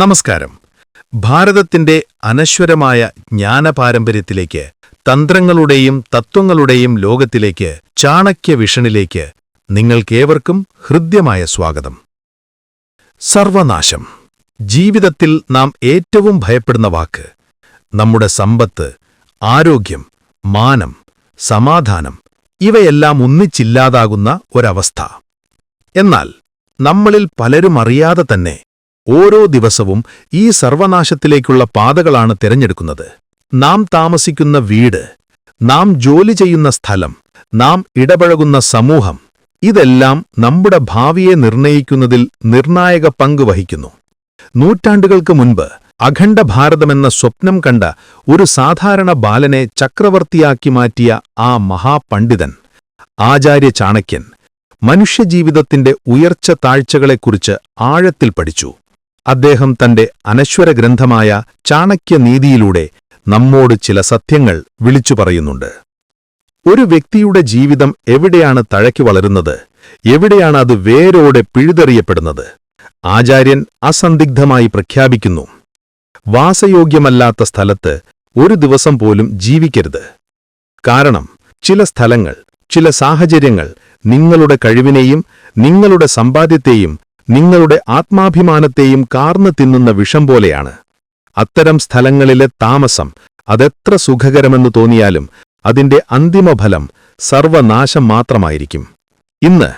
നമസ്കാരം. ഭാരതത്തിന്റെ അനശ്വരമായ ജ്ഞാനപാരമ്പര്യത്തിലേക്ക് തന്ത്രങ്ങളുടെയും തത്വങ്ങളുടെയും ലോകത്തിലേക്ക് ചാണക്യ വിഷണിലേക്ക് നിങ്ങൾക്കേവർക്കും ഹൃദ്യമായ സ്വാഗതം. സർവനാശം. ജീവിതത്തിൽ നാം ഏറ്റവും ഭയപ്പെടുന്ന വാക്ക്. നമ്മുടെ സമ്പത്ത് ആരോഗ്യം മാനം സമാധാനം ഇവയെല്ലാം ഒന്നിച്ചില്ലാതാകുന്ന ഒരവസ്ഥ. എന്നാൽ നമ്മളിൽ പലരും അറിയാതെ തന്നെ ഓരോ ദിവസവും ഈ സർവനാശത്തിലേക്കുള്ള പാതകളാണ് തിരഞ്ഞെടുക്കുന്നത്. നാം താമസിക്കുന്ന വീട് നാം ജോലി ചെയ്യുന്ന സ്ഥലം നാം ഇടപഴകുന്ന സമൂഹം ഇതെല്ലാം നമ്മുടെ ഭാവിയെ നിർണയിക്കുന്നതിൽ നിർണായക പങ്ക് വഹിക്കുന്നു. നൂറ്റാണ്ടുകൾക്ക് മുൻപ് അഖണ്ഡ ഭാരതമെന്ന സ്വപ്നം കണ്ട ഒരു സാധാരണ ബാലനെ ചക്രവർത്തിയാക്കി മാറ്റിയ ആ മഹാപണ്ഡിതൻ ആചാര്യ ചാണക്യൻ മനുഷ്യജീവിതത്തിന്റെ ഉയർച്ച താഴ്ചകളെക്കുറിച്ച് ആഴത്തിൽ പഠിച്ചു. അദ്ദേഹം തന്റെ അനശ്വര ഗ്രന്ഥമായ ചാണക്യനീതിയിലൂടെ നമ്മോട് ചില സത്യങ്ങൾ വിളിച്ചു പറയുന്നുണ്ട്. ഒരു വ്യക്തിയുടെ ജീവിതം എവിടെയാണ് തഴക്കി വളരുന്നത്? എവിടെയാണ് അത് വേരോടെ പിഴുതെറിയപ്പെടുന്നത്? ആചാര്യൻ അസന്ദിഗ്ധമായി പ്രഖ്യാപിക്കുന്നു. വാസയോഗ്യമല്ലാത്ത സ്ഥലത്ത് ഒരു ദിവസം പോലും ജീവിക്കരുത്. കാരണം ചില സ്ഥലങ്ങൾ ചില സാഹചര്യങ്ങൾ നിങ്ങളുടെ കഴിവിനെയും നിങ്ങളുടെ സമ്പാദ്യത്തെയും നിങ്ങളുടെ ആത്മാഭിമാനത്തെയും കാർന്നു തിന്നുന്ന വിഷം പോലെയാണ്. അത്തരം സ്ഥലങ്ങളിലെ താമസം അതെത്ര സുഖകരമെന്നു തോന്നിയാലും അതിന്റെ അന്തിമഫലം സർവനാശം മാത്രമായിരിക്കും. ഇന്ന്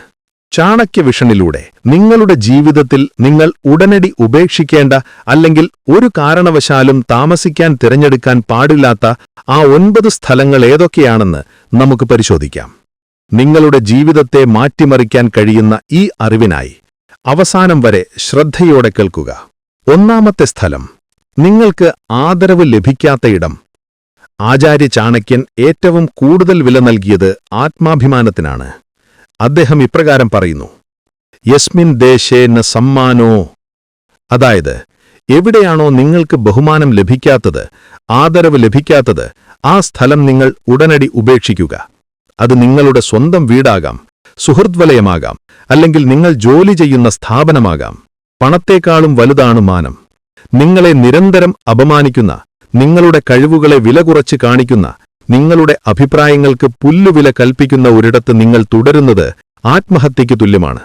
ചാണക്യവിഷനിലൂടെ നിങ്ങളുടെ ജീവിതത്തിൽ നിങ്ങൾ ഉടനടി ഉപേക്ഷിക്കേണ്ട അല്ലെങ്കിൽ ഒരു കാരണവശാലും താമസിക്കാൻ തിരഞ്ഞെടുക്കാൻ പാടില്ലാത്ത ആ ഒൻപത് സ്ഥലങ്ങൾ ഏതൊക്കെയാണെന്ന് നമുക്ക് പരിശോധിക്കാം. നിങ്ങളുടെ ജീവിതത്തെ മാറ്റിമറിക്കാൻ കഴിയുന്ന ഈ അറിവിനായി അവസാനം വരെ ശ്രദ്ധയോടെ കേൾക്കുക. ഒന്നാമത്തെ സ്ഥലം. നിങ്ങൾക്ക് ആദരവ് ലഭിക്കാത്ത ഇടം. ആചാര്യ ചാണക്യൻ ഏറ്റവും കൂടുതൽ വില നൽകിയത് ആത്മാഭിമാനത്തിനാണ്. അദ്ദേഹം ഇപ്രകാരം പറയുന്നു. യസ്മിൻ ദേശേ ന സമ്മാനോ. അതായത് എവിടെയാണോ നിങ്ങൾക്ക് ബഹുമാനം ലഭിക്കാത്തത് ആദരവ് ലഭിക്കാത്തത് ആ സ്ഥലം നിങ്ങൾ ഉടനടി ഉപേക്ഷിക്കുക. അത് നിങ്ങളുടെ സ്വന്തം വീടാകാം സുഹൃദ്വലയമാകാം അല്ലെങ്കിൽ നിങ്ങൾ ജോലി ചെയ്യുന്ന സ്ഥാപനമാകാം. പണത്തേക്കാളും വലുതാണ് മാനം. നിങ്ങളെ നിരന്തരം അപമാനിക്കുന്ന നിങ്ങളുടെ കഴിവുകളെ വില കുറച്ച് കാണിക്കുന്ന നിങ്ങളുടെ അഭിപ്രായങ്ങൾക്ക് പുല്ലുവില കൽപ്പിക്കുന്ന ഒരിടത്ത് നിങ്ങൾ തുടരുന്നത് ആത്മഹത്യയ്ക്ക് തുല്യമാണ്.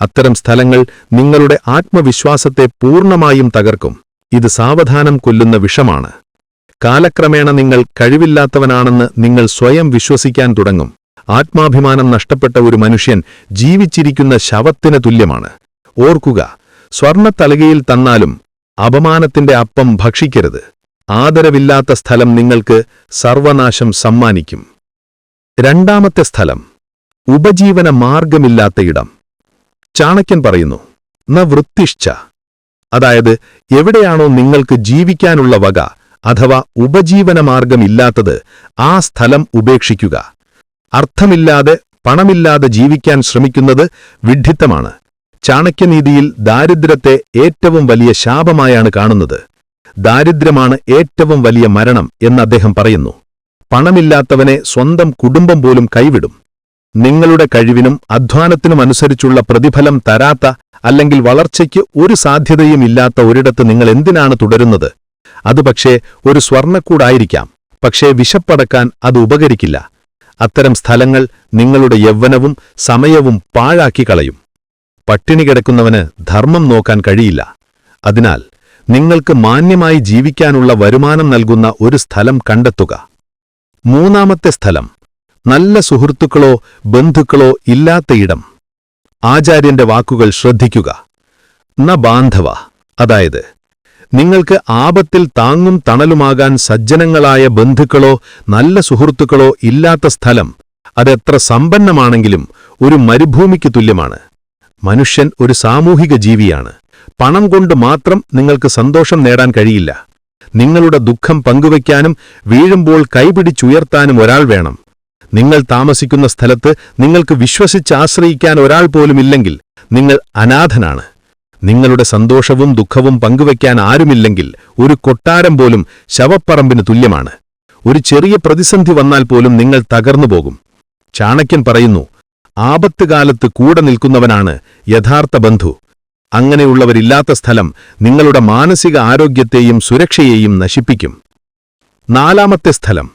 അത്തരം സ്ഥലങ്ങൾ നിങ്ങളുടെ ആത്മവിശ്വാസത്തെ പൂർണമായും തകർക്കും. ഇത് സാവധാനം കൊല്ലുന്ന വിഷമാണ്. കാലക്രമേണ നിങ്ങൾ കഴിവില്ലാത്തവനാണെന്ന് നിങ്ങൾ സ്വയം വിശ്വസിക്കാൻ തുടങ്ങും. ആത്മാഭിമാനം നഷ്ടപ്പെട്ട ഒരു മനുഷ്യൻ ജീവിച്ചിരിക്കുന്ന ശവത്തിന് തുല്യമാണ്. ഓർക്കുക സ്വർണത്തലകയിൽ തന്നാലും അപമാനത്തിന്റെ അപ്പം ഭക്ഷിക്കരുത്. ആദരവില്ലാത്ത സ്ഥലം നിങ്ങൾക്ക് സർവനാശം സമ്മാനിക്കും. രണ്ടാമത്തെ സ്ഥലം ഉപജീവന മാർഗമില്ലാത്ത ഇടം. ചാണക്യൻ പറയുന്നു ന വൃത്തിഷ്ച അതായത് എവിടെയാണോ നിങ്ങൾക്ക് ജീവിക്കാനുള്ള വക അഥവാ ഉപജീവന മാർഗമില്ലാത്തത് ആ സ്ഥലം ഉപേക്ഷിക്കുക. അർത്ഥമില്ലാതെ പണമില്ലാതെ ജീവിക്കാൻ ശ്രമിക്കുന്നത് വിഡ്ഢിത്തമാണ്. ചാണക്യനീതിയിൽ ദാരിദ്ര്യത്തെ ഏറ്റവും വലിയ ശാപമായാണ് കാണുന്നത്. ദാരിദ്ര്യമാണ് ഏറ്റവും വലിയ മരണം എന്ന് അദ്ദേഹം പറയുന്നു. പണമില്ലാത്തവനെ സ്വന്തം കുടുംബം പോലും കൈവിടും. നിങ്ങളുടെ കഴിവിനും അധ്വാനത്തിനുമനുസരിച്ചുള്ള പ്രതിഫലം തരാത്ത അല്ലെങ്കിൽ വളർച്ചയ്ക്ക് ഒരു സാധ്യതയും ഇല്ലാത്ത ഒരിടത്ത് നിങ്ങൾ എന്തിനാണ് തുടരുന്നത്? അത് പക്ഷേ ഒരു സ്വർണക്കൂടായിരിക്കാം. പക്ഷേ വിശപ്പടക്കാൻ അത് ഉപകരിക്കില്ല. അത്തരം സ്ഥലങ്ങൾ നിങ്ങളുടെ യൗവനവും സമയവും പാഴാക്കി കളയും. പട്ടിണി കിടക്കുന്നവന് ധർമ്മം നോക്കാൻ കഴിയില്ല. അതിനാൽ നിങ്ങൾക്ക് മാന്യമായി ജീവിക്കാനുള്ള വരുമാനം നൽകുന്ന ഒരു സ്ഥലം കണ്ടെത്തുക. മൂന്നാമത്തെ സ്ഥലം നല്ല സുഹൃത്തുക്കളോ ബന്ധുക്കളോ ഇല്ലാത്തയിടം ആചാര്യന്റെ വാക്കുകൾ ശ്രദ്ധിക്കുക. ന ബാന്ധവ അതായത് നിങ്ങൾക്ക് ആപത്തിൽ താങ്ങും തണലുമാകാൻ സജ്ജനങ്ങളായ ബന്ധുക്കളോ നല്ല സുഹൃത്തുക്കളോ ഇല്ലാത്ത സ്ഥലം അതെത്ര സമ്പന്നമാണെങ്കിലും ഒരു മരുഭൂമിക്ക് തുല്യമാണ്. മനുഷ്യൻ ഒരു സാമൂഹിക ജീവിയാണ്. പണം കൊണ്ട് മാത്രം നിങ്ങൾക്ക് സന്തോഷം നേടാൻ കഴിയില്ല. നിങ്ങളുടെ ദുഃഖം പങ്കുവയ്ക്കാനും വീഴുമ്പോൾ കൈപിടിച്ചുയർത്താനും ഒരാൾ വേണം. നിങ്ങൾ താമസിക്കുന്ന സ്ഥലത്ത് നിങ്ങൾക്ക് വിശ്വസിച്ചാശ്രയിക്കാൻ ഒരാൾ പോലുമില്ലെങ്കിൽ നിങ്ങൾ അനാഥനാണ്. നിങ്ങളുടെ സന്തോഷവും ദുഃഖവും പങ്കുവയ്ക്കാൻ ആരുമില്ലെങ്കിൽ ഒരു കൊട്ടാരം പോലും ശവപ്പറമ്പിന് തുല്യമാണ്. ഒരു ചെറിയ പ്രതിസന്ധി വന്നാൽ പോലും നിങ്ങൾ തകർന്നുപോകും ചാണക്യൻ പറയുന്നു ആപത്തുകാലത്ത് കൂടെ നിൽക്കുന്നവനാണ് യഥാർത്ഥ ബന്ധു. അങ്ങനെയുള്ളവരില്ലാത്ത സ്ഥലം നിങ്ങളുടെ മാനസിക ആരോഗ്യത്തെയും സുരക്ഷയെയും നശിപ്പിക്കും. നാലാമത്തെ സ്ഥലം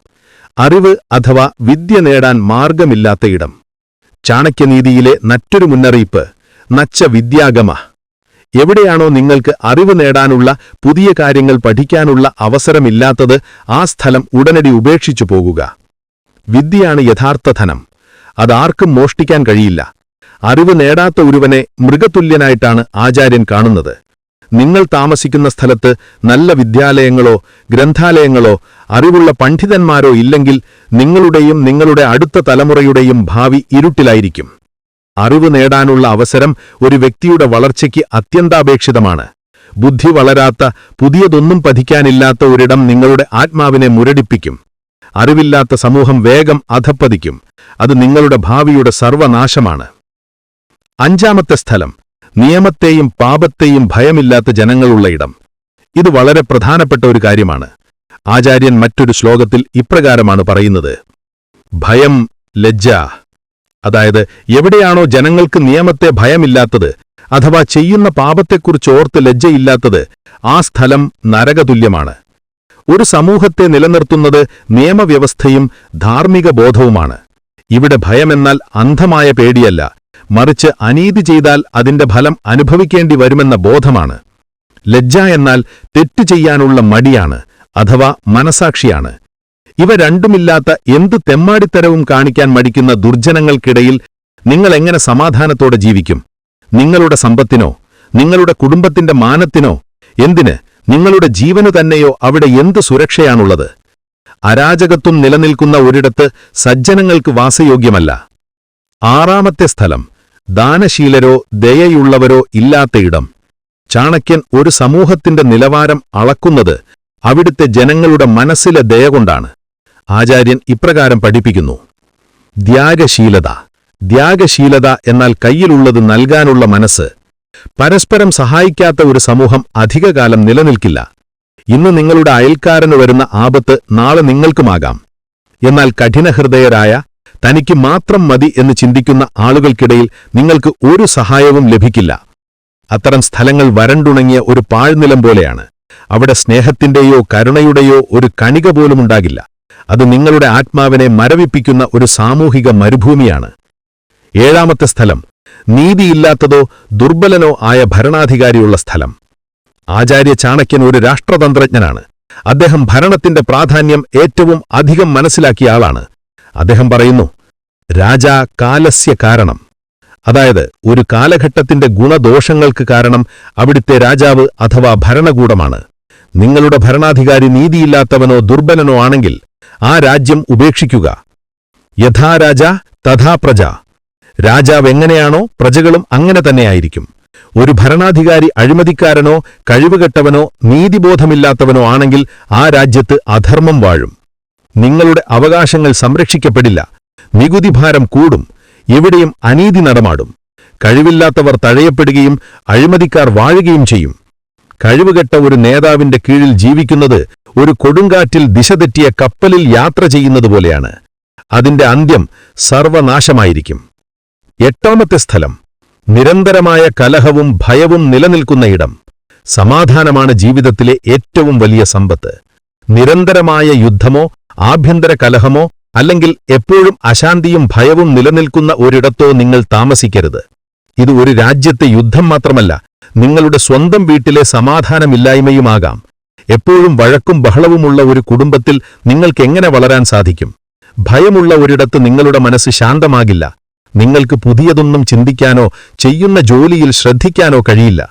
അറിവ് അഥവാ വിദ്യ നേടാൻ മാർഗമില്ലാത്ത ഇടം. ചാണക്യനീതിയിലെ മറ്റൊരു മുന്നറിയിപ്പ് നച്ച വിദ്യാഗമ. എവിടെയാണോ നിങ്ങൾക്ക് അറിവ് നേടാനുള്ള പുതിയ കാര്യങ്ങൾ പഠിക്കാനുള്ള അവസരമില്ലാത്തത് ആ സ്ഥലം ഉടനടി ഉപേക്ഷിച്ചു പോകുക. വിദ്യയാണ് യഥാർത്ഥ ധനം. അതാർക്കും മോഷ്ടിക്കാൻ കഴിയില്ല. അറിവ് നേടാത്ത ഒരുവനെ മൃഗതുല്യനായിട്ടാണ് ആചാര്യൻ കാണുന്നത്. നിങ്ങൾ താമസിക്കുന്ന സ്ഥലത്ത് നല്ല വിദ്യാലയങ്ങളോ ഗ്രന്ഥാലയങ്ങളോ അറിവുള്ള പണ്ഡിതന്മാരോ ഇല്ലെങ്കിൽ നിങ്ങളുടെയും നിങ്ങളുടെ അടുത്ത തലമുറയുടെയും ഭാവി ഇരുട്ടിലായിരിക്കും. അറിവ് നേടാനുള്ള അവസരം ഒരു വ്യക്തിയുടെ വളർച്ചയ്ക്ക് അത്യന്താപേക്ഷിതമാണ്. ബുദ്ധി വളരാത്ത പുതിയതൊന്നും പഠിക്കാനില്ലാത്ത ഒരിടം നിങ്ങളുടെ ആത്മാവിനെ മുരടിപ്പിക്കും. അറിവില്ലാത്ത സമൂഹം വേഗം അധപ്പതിക്കും. അത് നിങ്ങളുടെ ഭാവിയുടെ സർവനാശമാണ്. അഞ്ചാമത്തെ സ്ഥലം. നിയമത്തെയും പാപത്തെയും ഭയമില്ലാത്ത ജനങ്ങളുള്ള ഇടം. ഇത് വളരെ പ്രധാനപ്പെട്ട ഒരു കാര്യമാണ്. ആചാര്യൻ മറ്റൊരു ശ്ലോകത്തിൽ ഇപ്രകാരമാണ് പറയുന്നത്. ഭയം ലജ്ജ അതായത് എവിടെയാണോ ജനങ്ങൾക്ക് നിയമത്തെ ഭയമില്ലാത്തത് അഥവാ ചെയ്യുന്ന പാപത്തെക്കുറിച്ച് ഓർത്ത് ലജ്ജയില്ലാത്തത് ആ സ്ഥലം നരകതുല്യമാണ്. ഒരു സമൂഹത്തെ നിലനിർത്തുന്നത് നിയമവ്യവസ്ഥയും ധാർമ്മിക ബോധവുമാണ്. ഇവിടെ ഭയമെന്നാൽ അന്ധമായ പേടിയല്ല. മറിച്ച് അനീതി ചെയ്താൽ അതിന്റെ ഫലം അനുഭവിക്കേണ്ടി വരുമെന്ന ബോധമാണ്. ലജ്ജ എന്നാൽ തെറ്റ് ചെയ്യാനുള്ള മടിയാണ് അഥവാ മനസാക്ഷിയാണ്. ഇവ രണ്ടുമില്ലാത്ത എന്ത് തെമ്മാടിത്തരവും കാണിക്കാൻ മടിക്കുന്ന ദുർജനങ്ങൾക്കിടയിൽ നിങ്ങൾ എങ്ങനെ സമാധാനത്തോടെ ജീവിക്കും? നിങ്ങളുടെ സമ്പത്തിനോ നിങ്ങളുടെ കുടുംബത്തിന്റെ മാനത്തിനോ എന്തിന് നിങ്ങളുടെ ജീവനു തന്നെയോ അവിടെ എന്ത് സുരക്ഷയാണുള്ളത്? അരാജകത്വം നിലനിൽക്കുന്ന ഒരിടത്ത് സജ്ജനങ്ങൾക്ക് വാസയോഗ്യമല്ല. ആറാമത്തെ സ്ഥലം ദാനശീലരോ ദയയുള്ളവരോ ഇല്ലാത്തയിടം ചാണക്യൻ ഒരു സമൂഹത്തിന്റെ നിലവാരം അളക്കുന്നത് അവിടുത്തെ ജനങ്ങളുടെ മനസ്സിലെ ദയ കൊണ്ടാണ്. ആചാര്യൻ ഇപ്രകാരം പഠിപ്പിക്കുന്നു. ത്യാഗശീലത. ത്യാഗശീലത എന്നാൽ കയ്യിലുള്ളത് നൽകാനുള്ള മനസ്സ്. പരസ്പരം സഹായിക്കാത്ത ഒരു സമൂഹം അധികകാലം നിലനിൽക്കില്ല. ഇന്ന് നിങ്ങളുടെ അയൽക്കാരന് വരുന്ന ആപത്ത് നാളെ നിങ്ങൾക്കുമാകാം. എന്നാൽ കഠിനഹൃദയരായ തനിക്ക് മാത്രം മതി എന്ന് ചിന്തിക്കുന്ന ആളുകൾക്കിടയിൽ നിങ്ങൾക്ക് ഒരു സഹായവും ലഭിക്കില്ല. അത്തരം സ്ഥലങ്ങൾ വരണ്ടുണങ്ങിയ ഒരു പാഴ്നിലം പോലെയാണ്. അവിടെ സ്നേഹത്തിന്റെയോ കരുണയുടെയോ ഒരു കണിക പോലുമുണ്ടാകില്ല അത് നിങ്ങളുടെ ആത്മാവിനെ മരവിപ്പിക്കുന്ന ഒരു സാമൂഹിക മരുഭൂമിയാണ്. ഏഴാമത്തെ സ്ഥലം നീതിയില്ലാത്തതോ ദുർബലനോ ആയ ഭരണാധികാരിയുള്ള സ്ഥലം. ആചാര്യ ചാണക്യൻ ഒരു രാഷ്ട്രതന്ത്രജ്ഞനാണ്. അദ്ദേഹം ഭരണത്തിന്റെ പ്രാധാന്യം ഏറ്റവും അധികം മനസ്സിലാക്കിയ ആളാണ്. അദ്ദേഹം പറയുന്നു രാജാ കാലസ്യ കാരണം. അതായത് ഒരു കാലഘട്ടത്തിന്റെ ഗുണദോഷങ്ങൾക്ക് കാരണം അവിടുത്തെ രാജാവ് അഥവാ ഭരണകൂടമാണ്. നിങ്ങളുടെ ഭരണാധികാരി നീതിയില്ലാത്തവനോ ദുർബലനോ ആണെങ്കിൽ ആ രാജ്യം ഉപേക്ഷിക്കുക. യഥാ രാജ തഥാ പ്രജ. രാജാവ് എങ്ങനെയാണോ പ്രജകളും അങ്ങനെ തന്നെയായിരിക്കും. ഒരു ഭരണാധികാരി അഴിമതിക്കാരനോ കഴിവുകെട്ടവനോ നീതിബോധമില്ലാത്തവനോ ആണെങ്കിൽ ആ രാജ്യത്ത് അധർമ്മം വാഴും. നിങ്ങളുടെ അവകാശങ്ങൾ സംരക്ഷിക്കപ്പെടില്ല. നികുതിഭാരം കൂടും. എവിടെയും അനീതി നടമാടും. കഴിവില്ലാത്തവർ തഴയപ്പെടുകയും അഴിമതിക്കാർ വാഴുകയും ചെയ്യും. കഴിവുകെട്ട ഒരു നേതാവിന്റെ കീഴിൽ ജീവിക്കുന്നത് ഒരു കൊടുങ്കാറ്റിൽ ദിശ തെറ്റിയ കപ്പലിൽ യാത്ര ചെയ്യുന്നതുപോലെയാണ് അതിന്റെ അന്ത്യം സർവനാശമായിരിക്കും. എട്ടാമത്തെ സ്ഥലം. നിരന്തരമായ കലഹവും ഭയവും നിലനിൽക്കുന്ന ഇടം. സമാധാനമാണ് ജീവിതത്തിലെ ഏറ്റവും വലിയ സമ്പത്ത്. നിരന്തരമായ യുദ്ധമോ ആഭ്യന്തര കലഹമോ അല്ലെങ്കിൽ എപ്പോഴും അശാന്തിയും ഭയവും നിലനിൽക്കുന്ന ഒരിടത്തോ നിങ്ങൾ താമസിക്കരുത്. ഇത് ഒരു രാജ്യത്തെ യുദ്ധം മാത്രമല്ല നിങ്ങളുടെ സ്വന്തം വീട്ടിലെ സമാധാനമില്ലായ്മയുമാകാം. എപ്പോഴും വഴക്കും ബഹളവുമുള്ള ഒരു കുടുംബത്തിൽ നിങ്ങൾക്ക് എങ്ങനെ വളരാൻ സാധിക്കും? ഭയമുള്ള ഒരിടത്ത് നിങ്ങളുടെ മനസ്സ് ശാന്തമാകില്ല. നിങ്ങൾക്ക് പുതിയതൊന്നും ചിന്തിക്കാനോ ചെയ്യുന്ന ജോലിയിൽ ശ്രദ്ധിക്കാനോ കഴിയില്ല.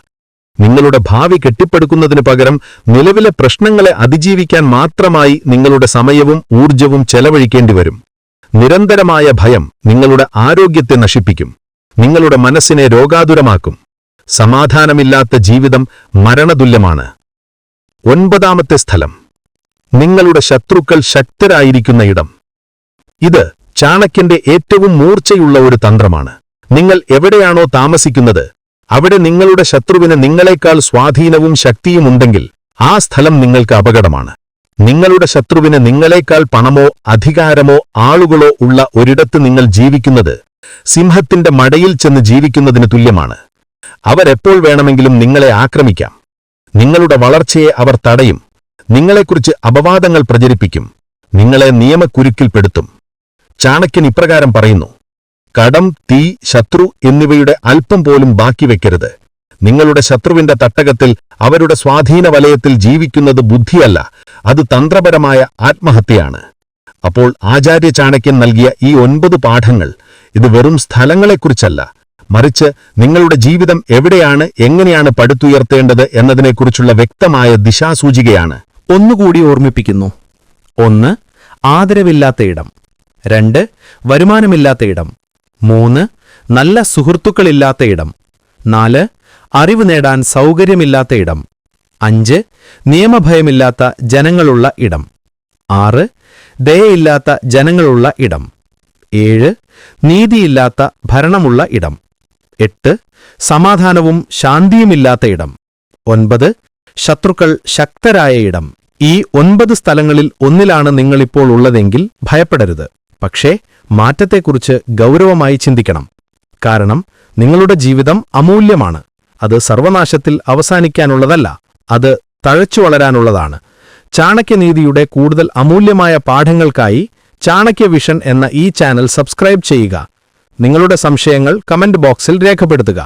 നിങ്ങളുടെ ഭാവി കെട്ടിപ്പടുക്കുന്നതിനു പകരം നിലവിലെ പ്രശ്നങ്ങളെ അതിജീവിക്കാൻ മാത്രമായി നിങ്ങളുടെ സമയവും ഊർജവും ചെലവഴിക്കേണ്ടി വരും. നിരന്തരമായ ഭയം നിങ്ങളുടെ ആരോഗ്യത്തെ നശിപ്പിക്കും. നിങ്ങളുടെ മനസ്സിനെ രോഗാതുരമാക്കും. സമാധാനമില്ലാത്ത ജീവിതം മരണതുല്യമാണ്. ഒൻപതാമത്തെ സ്ഥലം. നിങ്ങളുടെ ശത്രുക്കൾ ശക്തരായിരിക്കുന്ന ഇടം. ഇത് ചാണക്യന്റെ ഏറ്റവും മൂർച്ചയുള്ള ഒരു തന്ത്രമാണ്. നിങ്ങൾ എവിടെയാണോ താമസിക്കുന്നത് അവിടെ നിങ്ങളുടെ ശത്രുവിന് നിങ്ങളെക്കാൾ സ്വാധീനവും ശക്തിയുമുണ്ടെങ്കിൽ ആ സ്ഥലം നിങ്ങൾക്ക് അപകടമാണ്. നിങ്ങളുടെ ശത്രുവിന് നിങ്ങളെക്കാൾ പണമോ അധികാരമോ ആളുകളോ ഉള്ള ഒരിടത്ത് നിങ്ങൾ ജീവിക്കുന്നത് സിംഹത്തിന്റെ മടയിൽ ചെന്ന് ജീവിക്കുന്നതിന് തുല്യമാണ്. അവരെപ്പോൾ വേണമെങ്കിലും നിങ്ങളെ ആക്രമിക്കാം. നിങ്ങളുടെ വളർച്ചയെ അവർ തടയും. നിങ്ങളെക്കുറിച്ച് അപവാദങ്ങൾ പ്രചരിപ്പിക്കും. നിങ്ങളെ നിയമക്കുരുക്കിൽപ്പെടുത്തും. ചാണക്യൻ ഇപ്രകാരം പറയുന്നു കടം തീ ശത്രു എന്നിവയുടെ അല്പം പോലും ബാക്കി വെക്കരുത്. നിങ്ങളുടെ ശത്രുവിന്റെ തട്ടകത്തിൽ അവരുടെ സ്വാധീന വലയത്തിൽ ജീവിക്കുന്നത് ബുദ്ധിയല്ല അത് തന്ത്രപരമായ ആത്മഹത്യയാണ്. അപ്പോൾ ആചാര്യ ചാണക്യൻ നൽകിയ ഈ ഒൻപത് പാഠങ്ങൾ ഇത് വെറും സ്ഥലങ്ങളെക്കുറിച്ചല്ല മറിച്ച് നിങ്ങളുടെ ജീവിതം എവിടെയാണ് എങ്ങനെയാണ് പടുത്തുയർത്തേണ്ടത് എന്നതിനെക്കുറിച്ചുള്ള വ്യക്തമായ ദിശാസൂചികയാണ്. ഒന്നുകൂടി ഓർമ്മിപ്പിക്കുന്നു. ഒന്ന് ആദരവില്ലാത്ത ഇടം. രണ്ട് വരുമാനമില്ലാത്ത ഇടം. മൂന്ന് നല്ല സുഹൃത്തുക്കളില്ലാത്ത ഇടം. നാല് അറിവ് നേടാൻ സൗകര്യമില്ലാത്ത ഇടം. അഞ്ച് നിയമഭയമില്ലാത്ത ജനങ്ങളുള്ള ഇടം. ആറ് ദയയില്ലാത്ത ജനങ്ങളുള്ള ഇടം. ഏഴ് നീതിയില്ലാത്ത ഭരണമുള്ള ഇടം. എട്ട് സമാധാനവും ശാന്തിയുമില്ലാത്ത ഇടം. ഒൻപത് ശത്രുക്കൾ ശക്തരായ ഇടം. ഈ ഒൻപത് സ്ഥലങ്ങളിൽ ഒന്നിലാണ് നിങ്ങളിപ്പോൾ ഉള്ളതെങ്കിൽ ഭയപ്പെടരുത്. പക്ഷേ മാറ്റത്തെക്കുറിച്ച് ഗൗരവമായി ചിന്തിക്കണം. കാരണം നിങ്ങളുടെ ജീവിതം അമൂല്യമാണ്. അത് സർവനാശത്തിൽ അവസാനിക്കാനുള്ളതല്ല അത് തഴച്ചു വളരാനുള്ളതാണ്. ചാണക്യനീതിയുടെ കൂടുതൽ അമൂല്യമായ പാഠങ്ങൾക്കായി ചാണക്യ വിഷൻ എന്ന ഈ ചാനൽ സബ്സ്ക്രൈബ് ചെയ്യുക. നിങ്ങളുടെ സംശയങ്ങൾ കമന്റ് ബോക്സിൽ രേഖപ്പെടുത്തുക